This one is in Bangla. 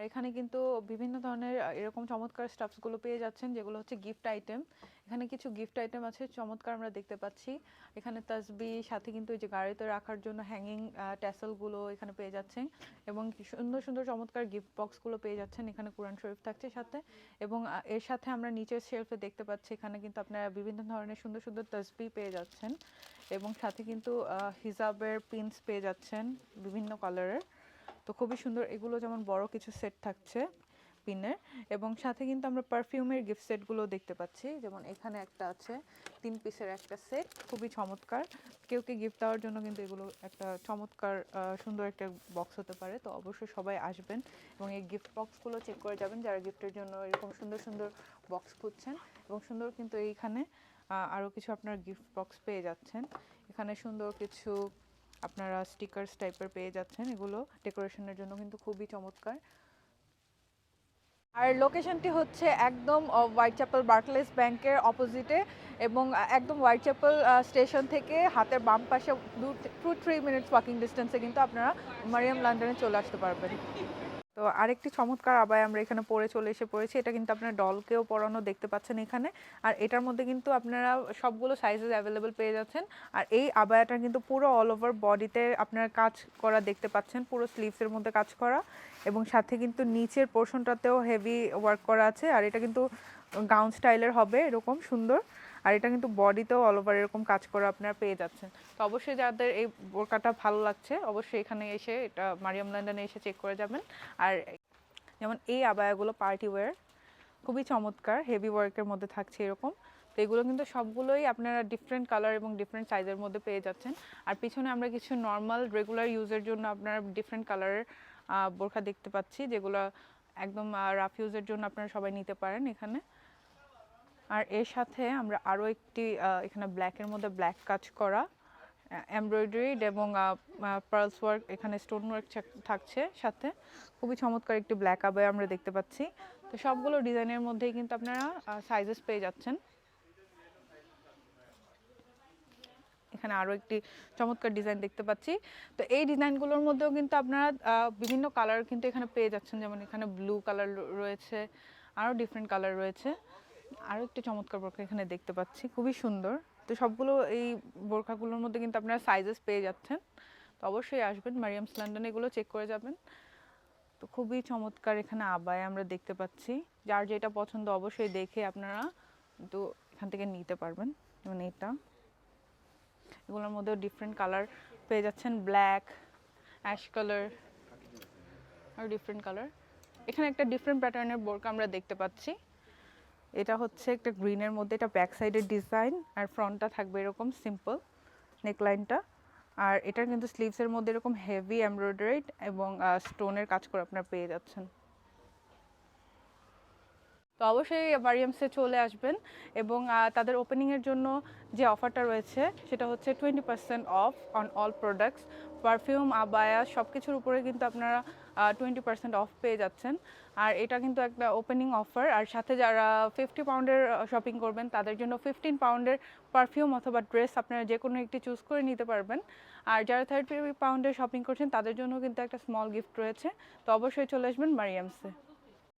আর এখানে কিন্তু বিভিন্ন ধরনের এরকম চমৎকার স্টাফসগুলো পেয়ে যাচ্ছেন, যেগুলো হচ্ছে গিফট আইটেম এখানে কিছু গিফট আইটেম আছে, চমৎকার আমরা দেখতে পাচ্ছি। এখানে তাসবি, সাথে কিন্তু এই যে গাড়িতে রাখার জন্য হ্যাঙ্গিং ট্যাসেলগুলো এখানে পেয়ে যাচ্ছেন। এবং সুন্দর সুন্দর, চমৎকার গিফট বক্সগুলো পেয়ে যাচ্ছেন, এখানে কোরআন শরীফ থাকছে সাথে। এবং এর সাথে আমরা নিচের শেলফে দেখতে পাচ্ছি, এখানে কিন্তু আপনারা বিভিন্ন ধরনের সুন্দর সুন্দর তসবি পেয়ে যাচ্ছেন। এবং সাথে কিন্তু হিজাবের পিনস পেয়ে যাচ্ছেন বিভিন্ন কালারের তো খুবই সুন্দর। এগুলো যেমন বড় কিছু সেট থাকছে পিনের এবং সাথে কিন্তু আমরা পারফিউমের গিফট সেটগুলো দেখতে পাচ্ছি। যেমন এখানে একটা আছে, তিন পিসের একটা সেট খুবই চমৎকার। কেউ কে গিফট দেওয়ার জন্য কিন্তু এগুলো একটা চমৎকার সুন্দর একটা বক্স হতে পারে। তো অবশ্যই সবাই আসবেন এবং এই গিফট বক্সগুলো চেক করে যাবেন যারা গিফটের জন্য এরকম সুন্দর সুন্দর বক্স খুঁজছেন এবং সুন্দর কিন্তু এইখানে আরও কিছু আপনার গিফট বক্স পেয়ে যাচ্ছেন। এখানে সুন্দর কিছু আপনারা স্টিকার্স টাইপের পেয়ে যাচ্ছেন। এগুলো ডেকোরেশনের জন্য কিন্তু খুবই চমৎকার। আর লোকেশনটি হচ্ছে একদম হোয়াইট চ্যাপেল বার্কলেস ব্যাংকের অপোজিটে এবং একদম হোয়াইট চ্যাপেল স্টেশন থেকে হাতের বাম পাশে টু থ্রি মিনিটস ওয়াকিং ডিস্টেন্সে কিন্তু আপনারা মারিয়াম লন্ডনে চলে আসতে পারবেন। তো আরেকটি চমৎকার আবায় আমরা এখানে পরে চলে এসে পড়েছি। এটা কিন্তু আপনার ডলকেও পরানো দেখতে পাচ্ছেন এখানে। আর এটার মধ্যে কিন্তু আপনারা সবগুলো সাইজেস অ্যাভেলেবেল পেয়ে যাচ্ছেন। আর এই আবায়াটা কিন্তু পুরো অল ওভার বডিতে আপনারা কাজ করা দেখতে পাচ্ছেন, পুরো স্লিভসের মধ্যে কাজ করা। এবং সাথে কিন্তু নিচের পোর্শনটাতেও হেভি ওয়ার্ক করা আছে। আর এটা কিন্তু গাউন স্টাইলের হবে এরকম সুন্দর। আর এটা কিন্তু বডিতেও অল ওভার এরকম কাজ করা আপনারা পেয়ে যাচ্ছেন। তো অবশ্যই যাদের এই বোরকাটা ভালো লাগছে, অবশ্যই এখানে এসে এটা মারিয়াম লন্ডনে এসে চেক করে যাবেন। আর যেমন এই আবায়াগুলো পার্টি ওয়্যার খুবই চমৎকার হেভি ওয়ার্কের মধ্যে থাকছে এরকম। তো এগুলো কিন্তু সবগুলোই আপনারা ডিফারেন্ট কালার এবং ডিফারেন্ট সাইজের মধ্যে পেয়ে যাচ্ছেন। আর পিছনে আমরা কিছু নর্মাল রেগুলার ইউজের জন্য আপনারা ডিফারেন্ট কালারের বোরখা দেখতে পাচ্ছি, যেগুলো একদম রাফ ইউজের জন্য আপনারা সবাই নিতে পারেন এখানে। আর এর সাথে আমরা আরও একটি এখানে ব্ল্যাকের মধ্যে ব্ল্যাক কাজ করা এমব্রয়ডারিড এবং পার্লস ওয়ার্ক এখানে স্টোন ওয়ার্ক থাকছে সাথে। খুবই চমৎকার একটি ব্ল্যাক আবায় আমরা দেখতে পাচ্ছি। তো সবগুলো ডিজাইনের মধ্যেই কিন্তু আপনারা সাইজেস পেয়ে যাচ্ছেন। এখানে আরও একটি চমৎকার ডিজাইন দেখতে পাচ্ছি। তো এই ডিজাইনগুলোর মধ্যেও কিন্তু আপনারা বিভিন্ন কালার কিন্তু এখানে পেয়ে যাচ্ছেন। যেমন এখানে ব্লু কালার রয়েছে আরও ডিফারেন্ট কালার রয়েছে। আরও একটি চমৎকার বোরখা এখানে দেখতে পাচ্ছি, খুবই সুন্দর। তো সবগুলো এই বোরখাগুলোর মধ্যে কিন্তু আপনারা সাইজেস পেয়ে যাচ্ছেন। তো অবশ্যই আসবেন মারিয়ামস লন্ডন এগুলো চেক করে যাবেন। তো খুবই চমৎকার এখানে আবায় আমরা দেখতে পাচ্ছি। যার যেটা পছন্দ অবশ্যই দেখে আপনারা কিন্তু এখান থেকে নিতে পারবেন যেমন এটা। এগুলোর মধ্যেও ডিফারেন্ট কালার পেয়ে যাচ্ছেন ব্ল্যাক অ্যাশ কালার আর ডিফারেন্ট কালার এখানে একটা ডিফারেন্ট প্যাটার্নের বোরকা আমরা দেখতে পাচ্ছি। এটা হচ্ছে একটা গ্রিনের মধ্যে, এটা ব্যাক সাইডের ডিজাইন আর ফ্রন্টটা থাকবে এরকম সিম্পল নেকলাইনটা আর এটার কিন্তু স্লিভসের মধ্যে এরকম হেভি এমব্রয়ডারিড এবং স্টোনের কাজ করে আপনারা পেয়ে যাচ্ছেন। তো অবশ্যই মারিয়ামসে চলে আসবেন এবং তাদের ওপেনিংয়ের জন্য যে অফারটা রয়েছে, সেটা হচ্ছে twenty percent off on all products perfume abaya সব কিছুর উপরে কিন্তু আপনারা টোয়েন্টি পার্সেন্ট অফ পেয়ে যাচ্ছেন। আর এটা কিন্তু একটা ওপেনিং অফার আর সাথে যারা ফিফটি পাউন্ডের শপিং করবেন, তাদের জন্য ফিফটিন পাউন্ডের পারফিউম অথবা ড্রেস আপনারা যে কোনো একটি চুজ করে নিতে পারবেন। আর যারা থার্টি পাউন্ডের শপিং করছেন, তাদের জন্য কিন্তু একটা স্মল গিফট রয়েছে। তো অবশ্যই চলে আসবেন মারিয়ামসে।